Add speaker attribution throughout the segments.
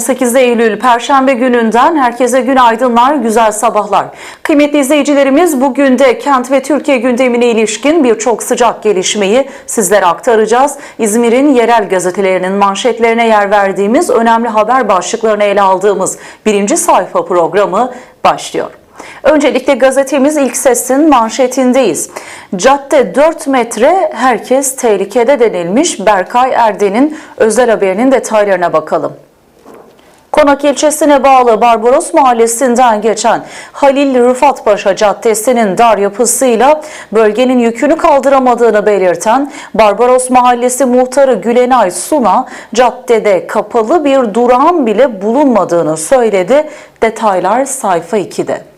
Speaker 1: 18 Eylül Perşembe gününden herkese günaydınlar, güzel sabahlar. Kıymetli izleyicilerimiz bugün de kent ve Türkiye gündemine ilişkin birçok sıcak gelişmeyi sizlere aktaracağız. İzmir'in yerel gazetelerinin manşetlerine yer verdiğimiz önemli haber başlıklarını ele aldığımız birinci sayfa programı başlıyor. Öncelikle gazetemiz ilk sesin manşetindeyiz. Cadde 4 metre herkes tehlikede denilmiş Berkay Erden'in özel haberinin detaylarına bakalım. Konak ilçesine bağlı Barbaros Mahallesi'nden geçen Halil Rıfat Paşa Caddesi'nin dar yapısıyla bölgenin yükünü kaldıramadığını belirten Barbaros Mahallesi muhtarı Gülenay Suna, caddede kapalı bir durağın bile bulunmadığını söyledi. Detaylar sayfa 2'de.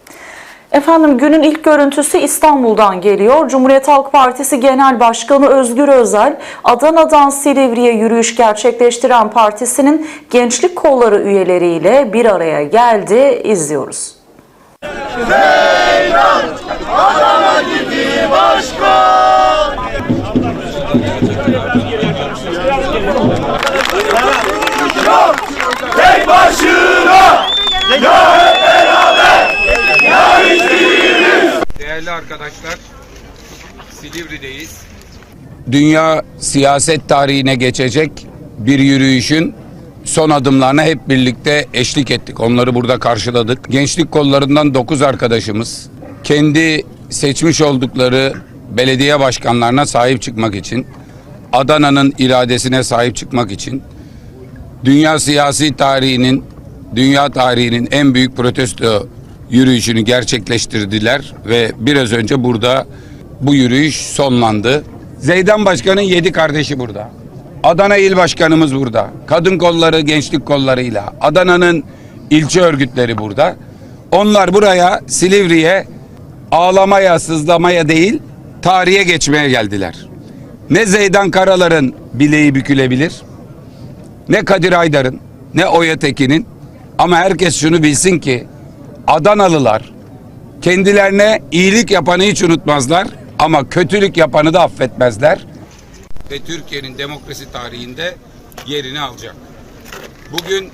Speaker 1: Efendim günün ilk görüntüsü İstanbul'dan geliyor. Cumhuriyet Halk Partisi Genel Başkanı Özgür Özel, Adana'dan Silivri'ye yürüyüş gerçekleştiren partisinin gençlik kolları üyeleriyle bir araya geldi. İzliyoruz.
Speaker 2: Tek başına
Speaker 3: Değerli arkadaşlar, Silivri'deyiz.
Speaker 4: dünya siyaset tarihine geçecek bir yürüyüşün son adımlarına hep birlikte eşlik ettik. Onları burada karşıladık. Gençlik kollarından 9 arkadaşımız kendi seçmiş oldukları belediye başkanlarına sahip çıkmak için, Adana'nın iradesine sahip çıkmak için dünya siyasi tarihinin, dünya tarihinin en büyük protesto yürüyüşünü gerçekleştirdiler ve biraz önce burada bu yürüyüş sonlandı. Zeydan Başkan'ın yedi kardeşi burada. Adana İl Başkanımız burada. Kadın kolları, gençlik kollarıyla. Adana'nın ilçe örgütleri burada. Onlar buraya Silivri'ye ağlamaya, sızlamaya değil, tarihe geçmeye geldiler. Ne Zeydan Karalar'ın bileği bükülebilir, ne Kadir Aydar'ın, ne Oya Tekin'in ama herkes şunu bilsin ki Adanalılar kendilerine iyilik yapanı hiç unutmazlar ama kötülük yapanı da affetmezler. Ve Türkiye'nin demokrasi tarihinde yerini alacak. Bugün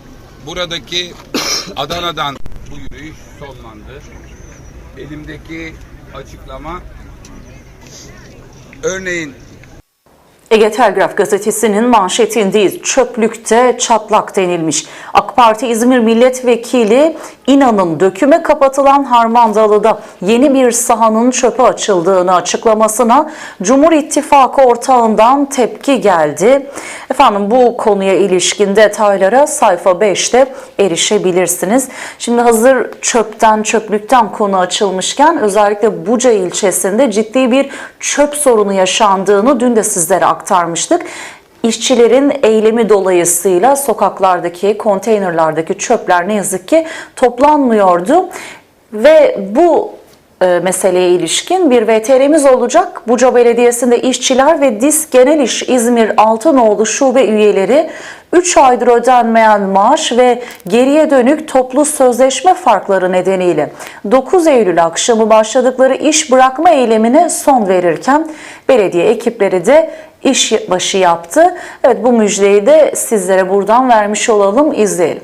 Speaker 4: buradaki Adana'dan bu yürüyüş sonlandı. Elimdeki açıklama örneğin
Speaker 1: Ege Telgraf gazetesinin manşetindeyiz. Çöplükte çatlak denilmiş. AK Parti İzmir Milletvekili İnan'ın döküme kapatılan Harmandalı'da yeni bir sahanın çöpe açıldığını açıklamasına Cumhur İttifakı ortağından tepki geldi. Efendim bu konuya ilişkin detaylara sayfa 5'te erişebilirsiniz. Şimdi hazır çöpten çöplükten konu açılmışken özellikle Buca ilçesinde ciddi bir çöp sorunu yaşandığını dün de sizlere aktarmıştık. İşçilerin eylemi dolayısıyla sokaklardaki, konteynerlardaki çöpler ne yazık ki toplanmıyordu. Ve bu e, meseleye ilişkin bir VTR'miz olacak. Buca Belediyesi'nde işçiler ve DİS Genel İş İzmir Altınoğlu Şube üyeleri 3 aydır ödenmeyen maaş ve geriye dönük toplu sözleşme farkları nedeniyle 9 Eylül akşamı başladıkları iş bırakma eylemine son verirken belediye ekipleri de iş başı yaptı. Evet bu müjdeyi de sizlere buradan vermiş olalım, izleyelim.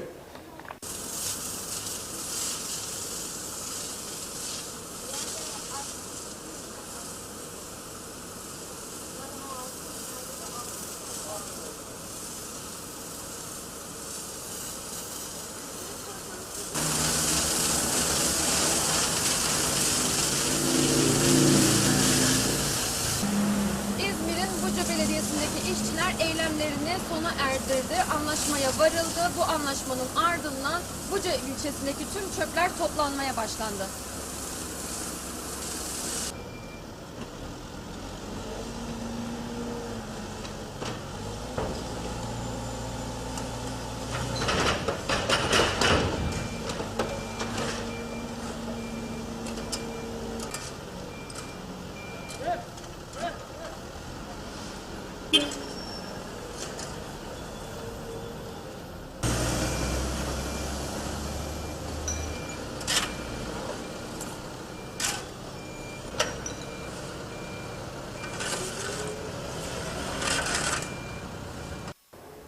Speaker 5: İzmir'in Buca Belediyesi'ndeki işçiler eylemlerini erdirdi. Anlaşmaya varıldı. Bu anlaşmanın ardından Buca ilçesindeki tüm çöpler toplanmaya başlandı.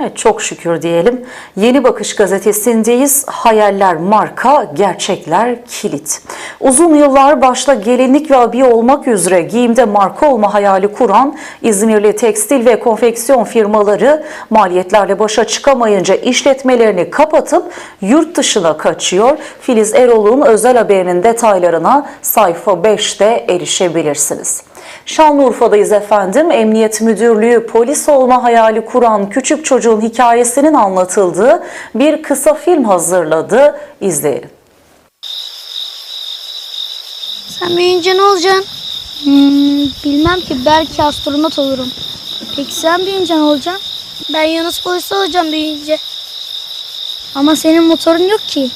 Speaker 1: Evet, çok şükür diyelim. Yeni Bakış gazetesindeyiz. Hayaller marka, gerçekler kilit. Uzun yıllar başta gelinlik ve abiye olmak üzere giyimde marka olma hayali kuran İzmirli tekstil ve konfeksiyon firmaları maliyetlerle başa çıkamayınca işletmelerini kapatıp yurt dışına kaçıyor. Filiz Erol'un özel haberinin detaylarına sayfa 5'te erişebilirsiniz. Şanlıurfa'dayız efendim. Emniyet Müdürlüğü polis olma hayali kuran küçük çocuğun hikayesinin anlatıldığı bir kısa film hazırladı. İzleyelim.
Speaker 6: Sen büyüyünce ne olacaksın? Hmm, bilmem ki belki astronot olurum. Peki sen büyüyünce ne olacaksın? Ben Yunus polisi olacağım büyüyünce. Ama senin motorun yok ki.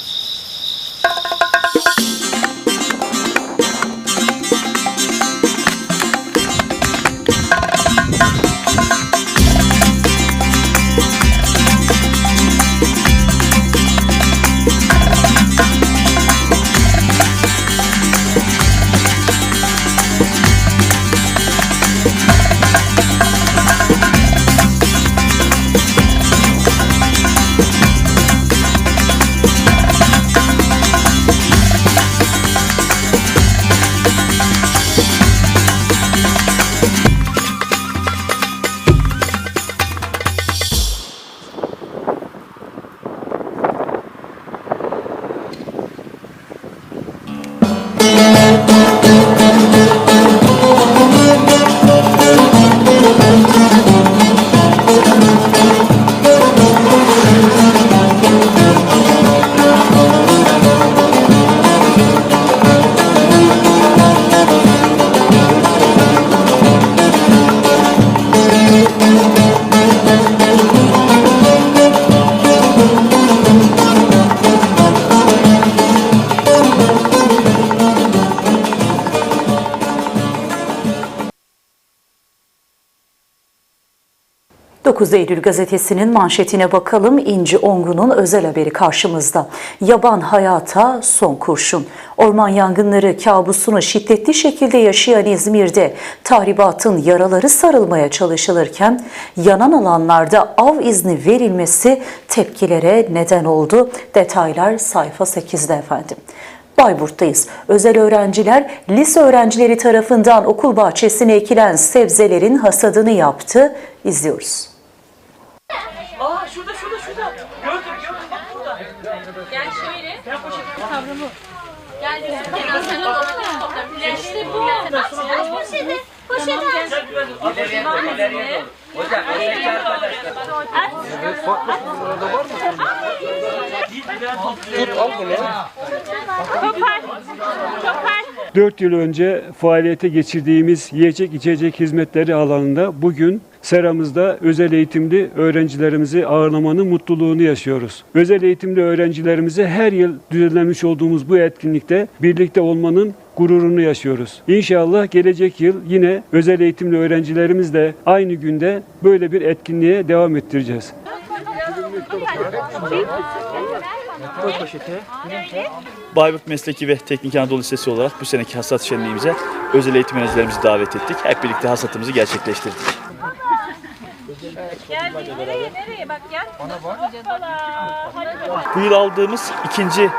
Speaker 6: ...9 Eylül gazetesinin manşetine bakalım. İnci Ongun'un özel haberi karşımızda. Yaban hayata son kurşun. Orman yangınları kabusunu şiddetli şekilde yaşayan İzmir'de tahribatın yaraları sarılmaya çalışılırken yanan alanlarda av izni verilmesi tepkilere neden oldu. Detaylar sayfa 8'de efendim. Bayburt'tayız. Özel öğrenciler lise öğrencileri tarafından okul bahçesine ekilen sebzelerin hasadını yaptı. İzliyoruz.
Speaker 7: Aa şurada şurada şurada. Gördüm gördüm bak burada.
Speaker 8: Gel şöyle.
Speaker 7: Ben poşeti
Speaker 8: Kavramı. Gel Kenan sen de domates topla. Bu. Aç poşeti. Poşeti aç.
Speaker 7: Al poşeti.
Speaker 8: İleriye doğru.
Speaker 7: Hocam öteki arkadaşlar. Topluyorum. Tut al bunu.
Speaker 9: 4 yıl önce faaliyete geçirdiğimiz yiyecek içecek hizmetleri alanında bugün seramızda özel eğitimli öğrencilerimizi ağırlamanın mutluluğunu yaşıyoruz. Özel eğitimli öğrencilerimize her yıl düzenlemiş olduğumuz bu etkinlikte birlikte olmanın gururunu yaşıyoruz. İnşallah gelecek yıl yine özel eğitimli öğrencilerimizle aynı günde böyle bir etkinliğe devam ettireceğiz.
Speaker 10: Bayburt Mesleki ve Teknik Anadolu Lisesi olarak bu seneki hasat şenliğimize özel eğitim öğrencilerimizi davet ettik. Hep birlikte hasatımızı gerçekleştirdik.
Speaker 11: Gel nereye nereye bak gel. Hoppala. Hadi bakalım.
Speaker 10: Bu yıl aldığımız ikinci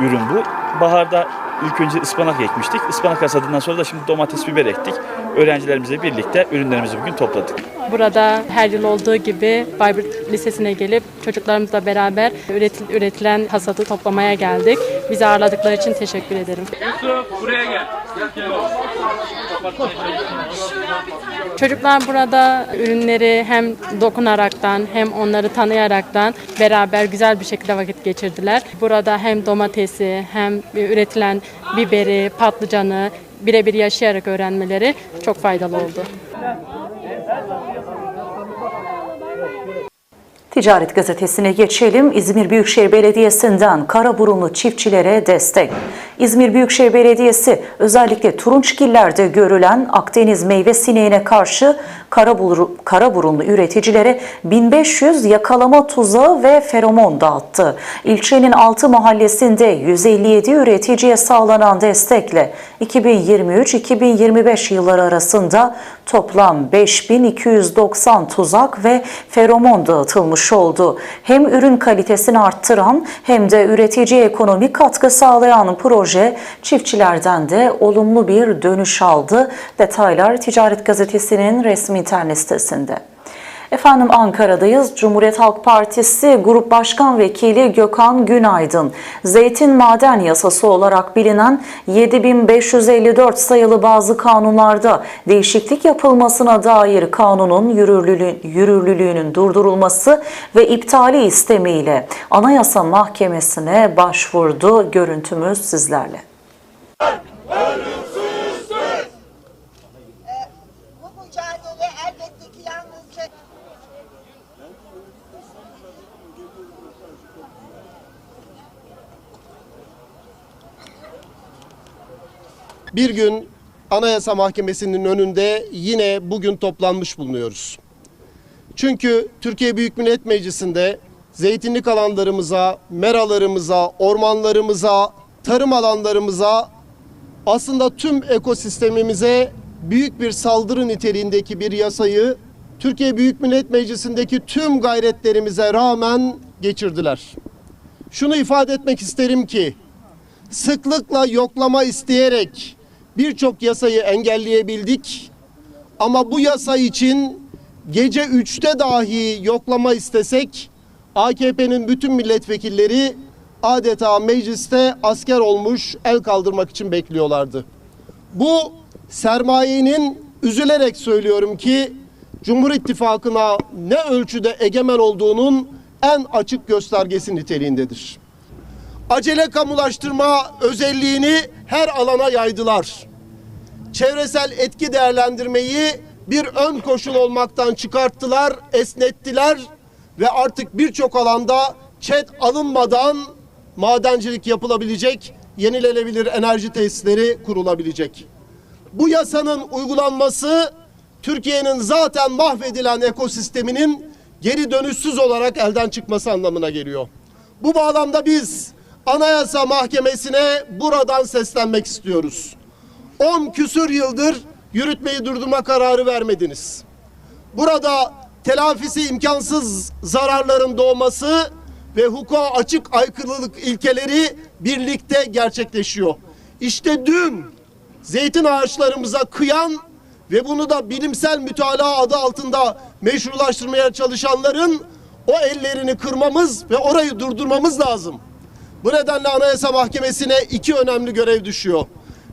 Speaker 10: ürün bu. Baharda ilk önce ıspanak ekmiştik. Ispanak hasadından sonra da şimdi domates, biber ektik. Öğrencilerimizle birlikte ürünlerimizi bugün topladık.
Speaker 12: Burada her yıl olduğu gibi Bayburt Lisesi'ne gelip çocuklarımızla beraber üretil- üretilen hasadı toplamaya geldik. Bizi ağırladıkları için teşekkür ederim.
Speaker 7: Yusuf buraya gel.
Speaker 12: Çocuklar burada ürünleri hem dokunaraktan hem onları tanıyaraktan beraber güzel bir şekilde vakit geçirdiler. Burada hem domatesi hem üretilen biberi, patlıcanı birebir yaşayarak öğrenmeleri çok faydalı oldu.
Speaker 1: Ticaret Gazetesi'ne geçelim. İzmir Büyükşehir Belediyesi'nden Karaburunlu çiftçilere destek. İzmir Büyükşehir Belediyesi özellikle Turunçgiller'de görülen Akdeniz meyve sineğine karşı Karaburu, Karaburunlu üreticilere 1500 yakalama tuzağı ve feromon dağıttı. İlçenin 6 mahallesinde 157 üreticiye sağlanan destekle 2023-2025 yılları arasında toplam 5290 tuzak ve feromon dağıtılmış olmuş oldu. Hem ürün kalitesini arttıran hem de üreticiye ekonomik katkı sağlayan proje çiftçilerden de olumlu bir dönüş aldı. Detaylar Ticaret Gazetesi'nin resmi internet sitesinde. Efendim Ankara'dayız. Cumhuriyet Halk Partisi Grup Başkan Vekili Gökhan Günaydın, zeytin maden yasası olarak bilinen 7554 sayılı bazı kanunlarda değişiklik yapılmasına dair kanunun yürürlülüğü- yürürlülüğünün durdurulması ve iptali istemiyle Anayasa Mahkemesi'ne başvurdu. Görüntümüz sizlerle.
Speaker 13: Bu
Speaker 14: Bir gün Anayasa Mahkemesi'nin önünde yine bugün toplanmış bulunuyoruz. Çünkü Türkiye Büyük Millet Meclisi'nde zeytinlik alanlarımıza, meralarımıza, ormanlarımıza, tarım alanlarımıza aslında tüm ekosistemimize büyük bir saldırı niteliğindeki bir yasayı Türkiye Büyük Millet Meclisi'ndeki tüm gayretlerimize rağmen geçirdiler. Şunu ifade etmek isterim ki sıklıkla yoklama isteyerek birçok yasayı engelleyebildik. Ama bu yasa için gece 3'te dahi yoklama istesek AKP'nin bütün milletvekilleri adeta mecliste asker olmuş el kaldırmak için bekliyorlardı. Bu sermayenin üzülerek söylüyorum ki Cumhur İttifakı'na ne ölçüde egemen olduğunun en açık göstergesi niteliğindedir acele kamulaştırma özelliğini her alana yaydılar. Çevresel etki değerlendirmeyi bir ön koşul olmaktan çıkarttılar, esnettiler ve artık birçok alanda çet alınmadan madencilik yapılabilecek, yenilenebilir enerji tesisleri kurulabilecek. Bu yasanın uygulanması Türkiye'nin zaten mahvedilen ekosisteminin geri dönüşsüz olarak elden çıkması anlamına geliyor. Bu bağlamda biz Anayasa Mahkemesi'ne buradan seslenmek istiyoruz. 10 küsür yıldır yürütmeyi durdurma kararı vermediniz. Burada telafisi imkansız zararların doğması ve hukuka açık aykırılık ilkeleri birlikte gerçekleşiyor. İşte dün zeytin ağaçlarımıza kıyan ve bunu da bilimsel mütalaa adı altında meşrulaştırmaya çalışanların o ellerini kırmamız ve orayı durdurmamız lazım. Bu nedenle Anayasa Mahkemesi'ne iki önemli görev düşüyor.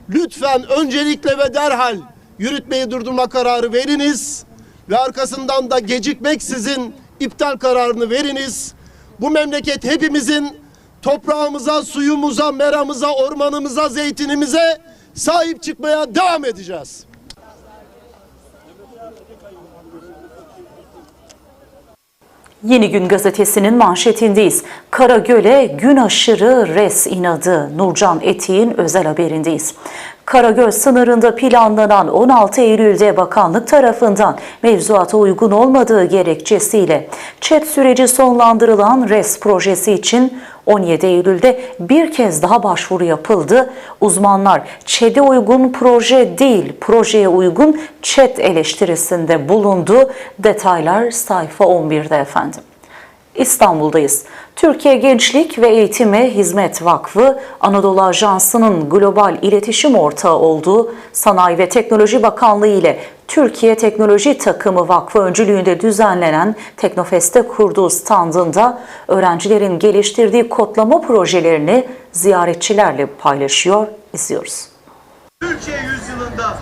Speaker 14: Lütfen öncelikle ve derhal yürütmeyi durdurma kararı veriniz ve arkasından da gecikmeksizin iptal kararını veriniz. Bu memleket hepimizin toprağımıza, suyumuza, meramıza, ormanımıza, zeytinimize sahip çıkmaya devam edeceğiz.
Speaker 1: Yeni Gün gazetesinin manşetindeyiz. Karagöl'e gün aşırı res inadı. Nurcan Etiğin özel haberindeyiz. Karagöl sınırında planlanan 16 Eylül'de bakanlık tarafından mevzuata uygun olmadığı gerekçesiyle çet süreci sonlandırılan res projesi için 17 Eylül'de bir kez daha başvuru yapıldı. Uzmanlar ÇED'e uygun proje değil, projeye uygun ÇED eleştirisinde bulundu. Detaylar sayfa 11'de efendim. İstanbul'dayız. Türkiye Gençlik ve Eğitime Hizmet Vakfı, Anadolu Ajansı'nın global iletişim ortağı olduğu Sanayi ve Teknoloji Bakanlığı ile Türkiye Teknoloji Takımı Vakfı öncülüğünde düzenlenen Teknofest'te kurduğu standında öğrencilerin geliştirdiği kodlama projelerini ziyaretçilerle paylaşıyor, izliyoruz.
Speaker 14: Türkiye yüzyılında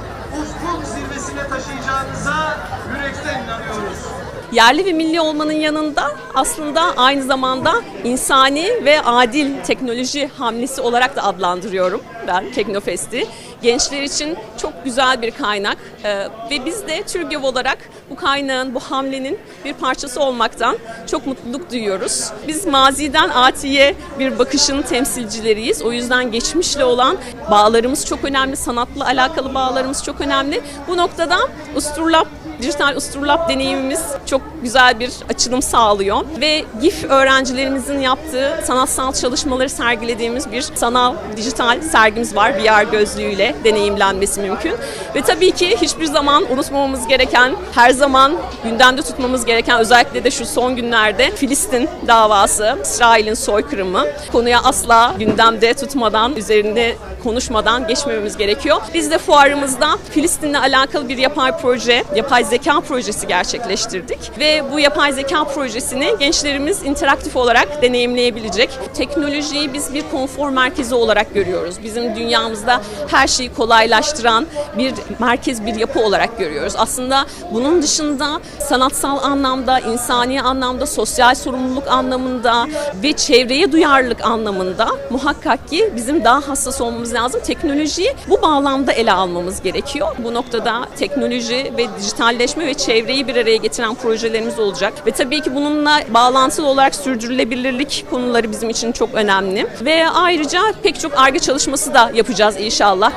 Speaker 15: Yerli ve milli olmanın yanında aslında aynı zamanda insani ve adil teknoloji hamlesi olarak da adlandırıyorum ben Teknofest'i. Gençler için çok güzel bir kaynak Ee, ve biz de TÜRGEV olarak bu kaynağın, bu hamlenin bir parçası olmaktan çok mutluluk duyuyoruz. Biz maziden atiye bir bakışın temsilcileriyiz. O yüzden geçmişle olan bağlarımız çok önemli, sanatla alakalı bağlarımız çok önemli. Bu noktada Usturlab dijital Usturlab deneyimimiz çok güzel bir açılım sağlıyor. Ve GIF öğrencilerimizin yaptığı sanatsal çalışmaları sergilediğimiz bir sanal dijital sergimiz var. VR gözlüğüyle deneyimlenmesi mümkün. Ve tabii ki hiçbir zaman unutmamamız gereken, her zaman gündemde tutmamız gereken özellikle de şu son günlerde Filistin davası, İsrail'in soykırımı konuya asla gündemde tutmadan, üzerinde konuşmadan geçmememiz gerekiyor. Biz de fuarımızda Filistin'le alakalı bir yapay proje, yapay zeka projesi gerçekleştirdik ve bu yapay zeka projesini gençlerimiz interaktif olarak deneyimleyebilecek. Teknolojiyi biz bir konfor merkezi olarak görüyoruz. Bizim dünyamızda her şeyi kolaylaştıran bir merkez, bir yapı olarak görüyoruz. Aslında bunun dışında sanatsal anlamda, insani anlamda, sosyal sorumluluk anlamında ve çevreye duyarlılık anlamında muhakkak ki bizim daha hassas olmamız lazım. Teknolojiyi bu bağlamda ele almamız gerekiyor. Bu noktada teknoloji ve dijitalleşme ve çevreyi bir araya getiren projelerimiz olacak. Ve tabii ki bununla bağlantılı olarak sürdürülebilirlik konuları bizim için çok önemli. Ve ayrıca pek çok ARGE çalışması da yapacağız inşallah.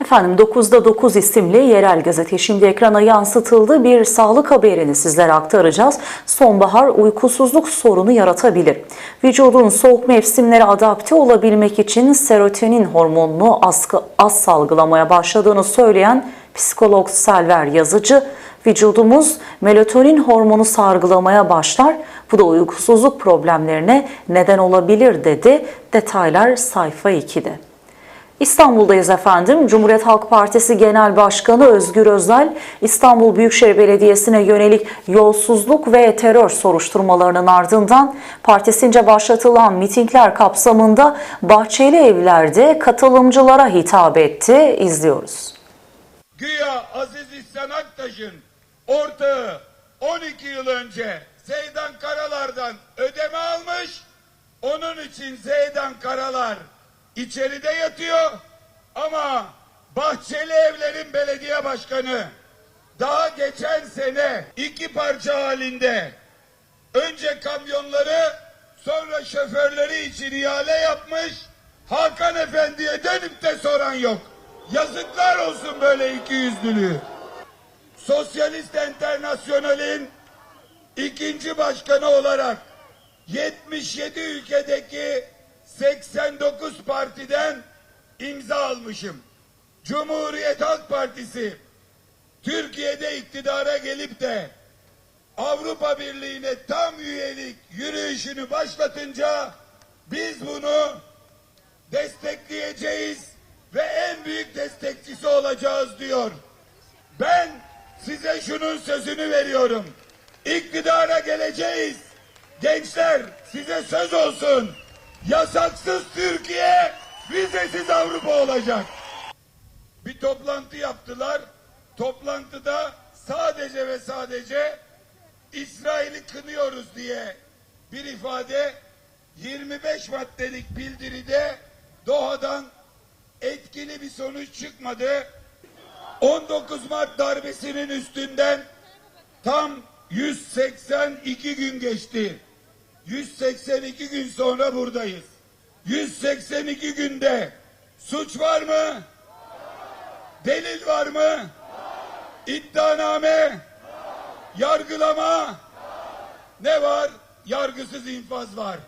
Speaker 1: Efendim 9'da 9 isimli yerel gazete şimdi ekrana yansıtıldı. Bir sağlık haberini sizlere aktaracağız. Sonbahar uykusuzluk sorunu yaratabilir. Vücudun soğuk mevsimlere adapte olabilmek için serotonin hormonunu az, az salgılamaya başladığını söyleyen psikolog Selver Yazıcı, vücudumuz melatonin hormonu salgılamaya başlar. Bu da uykusuzluk problemlerine neden olabilir dedi. Detaylar sayfa 2'de. İstanbul'dayız efendim. Cumhuriyet Halk Partisi Genel Başkanı Özgür Özel, İstanbul Büyükşehir Belediyesi'ne yönelik yolsuzluk ve terör soruşturmalarının ardından partisince başlatılan mitingler kapsamında Bahçeli Evler'de katılımcılara hitap etti. İzliyoruz.
Speaker 4: Güya Aziz İhsan Aktaş'ın ortağı 12 yıl önce Zeydan Karalar'dan ödeme almış. Onun için Zeydan Karalar içeride yatıyor ama Bahçeli Evler'in belediye başkanı daha geçen sene iki parça halinde önce kamyonları sonra şoförleri için ihale yapmış Hakan Efendi'ye dönüp de soran yok. Yazıklar olsun böyle iki yüzlülüğü. Sosyalist Enternasyonel'in ikinci başkanı olarak 77 ülkedeki 89 partiden imza almışım. Cumhuriyet Halk Partisi Türkiye'de iktidara gelip de Avrupa Birliği'ne tam üyelik yürüyüşünü başlatınca biz bunu destekleyeceğiz ve en büyük destekçisi olacağız diyor. Ben size şunun sözünü veriyorum. İktidara geleceğiz. Gençler size söz olsun. Yasaksız Türkiye, vizesiz Avrupa olacak. Bir toplantı yaptılar. Toplantıda sadece ve sadece İsrail'i kınıyoruz diye bir ifade 25 maddelik bildiride Doha'dan etkili bir sonuç çıkmadı. 19 Mart darbesinin üstünden tam 182 gün geçti. 182 gün sonra buradayız. 182 günde suç var mı? Delil var mı? İddianame? Yargılama? Ne var? Yargısız infaz var.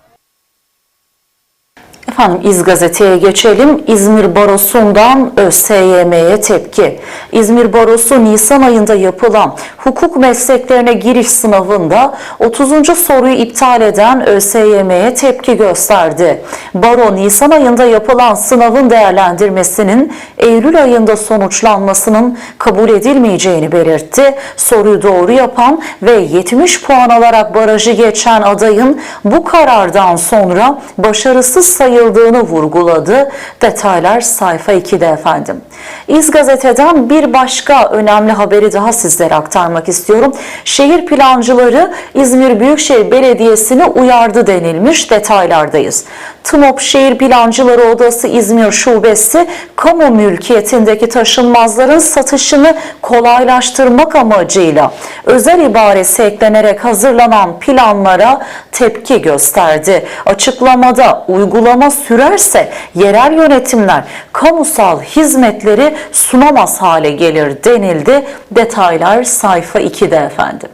Speaker 1: Efendim İz Gazete'ye geçelim. İzmir Barosu'ndan ÖSYM'ye tepki. İzmir Barosu Nisan ayında yapılan hukuk mesleklerine giriş sınavında 30. soruyu iptal eden ÖSYM'ye tepki gösterdi. Baro Nisan ayında yapılan sınavın değerlendirmesinin Eylül ayında sonuçlanmasının kabul edilmeyeceğini belirtti. Soruyu doğru yapan ve 70 puan alarak barajı geçen adayın bu karardan sonra başarısız sayıldığını vurguladı. Detaylar sayfa 2'de efendim. İz Gazete'den bir başka önemli haberi daha sizlere aktarmak istiyorum. Şehir plancıları İzmir Büyükşehir Belediyesi'ni uyardı denilmiş detaylardayız. TMOP Şehir Plancıları Odası İzmir Şubesi, kamu mülkiyetindeki taşınmazların satışını kolaylaştırmak amacıyla özel ibaresi eklenerek hazırlanan planlara tepki gösterdi. Açıklamada uygulama sürerse yerel yönetimler kamusal hizmetleri sunamaz hale gelir denildi. Detaylar sayfa 2'de efendim.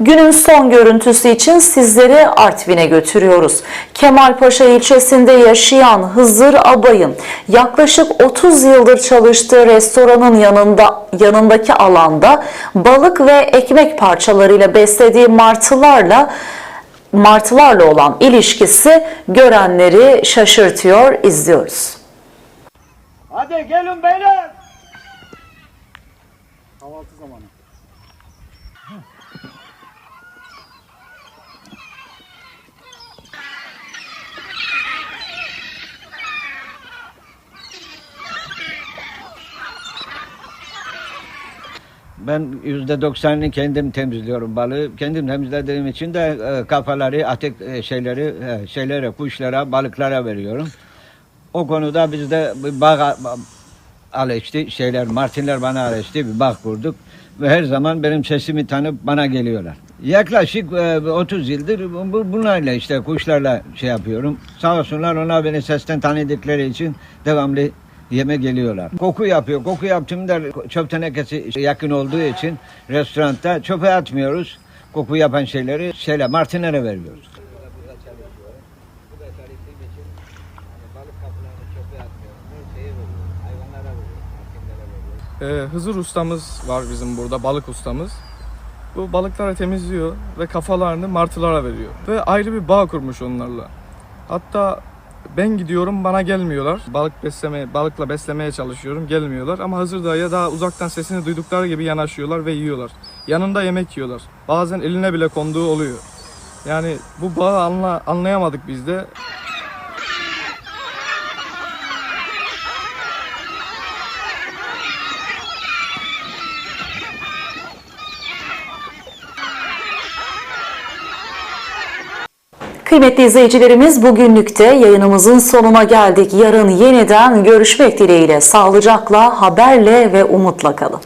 Speaker 1: Günün son görüntüsü için sizleri Artvin'e götürüyoruz. Kemalpaşa ilçesinde yaşayan Hızır Abay'ın yaklaşık 30 yıldır çalıştığı restoranın yanında yanındaki alanda balık ve ekmek parçalarıyla beslediği martılarla martılarla olan ilişkisi görenleri şaşırtıyor. izliyoruz.
Speaker 14: Hadi gelin beyler. Kahvaltı zamanı.
Speaker 16: Ben yüzde doksanını kendim temizliyorum balığı. Kendim temizlediğim için de e, kafaları, atık e, şeyleri, e, şeylere, kuşlara, balıklara veriyorum. O konuda biz de bir bağ alıştı, şeyler, martinler bana alıştı, bir bağ kurduk. Ve her zaman benim sesimi tanıp bana geliyorlar. Yaklaşık e, 30 yıldır bu- bunlarla işte kuşlarla şey yapıyorum. Sağ olsunlar onlar beni sesten tanıdıkları için devamlı yeme geliyorlar. Koku yapıyor. Koku yaptığımda çöp tenekesi yakın olduğu için restoranda çöpe atmıyoruz. Koku yapan şeyleri şeyle martinlere veriyoruz.
Speaker 17: Ee, Hızır ustamız var bizim burada, balık ustamız. Bu balıkları temizliyor ve kafalarını martılara veriyor. Ve ayrı bir bağ kurmuş onlarla. Hatta ben gidiyorum bana gelmiyorlar. Balık besleme, balıkla beslemeye çalışıyorum gelmiyorlar. Ama Hızır dayıya daha uzaktan sesini duydukları gibi yanaşıyorlar ve yiyorlar. Yanında yemek yiyorlar. Bazen eline bile konduğu oluyor. Yani bu bağı anla, anlayamadık biz de.
Speaker 1: Kıymetli izleyicilerimiz bugünlükte yayınımızın sonuna geldik. Yarın yeniden görüşmek dileğiyle sağlıcakla, haberle ve umutla kalın.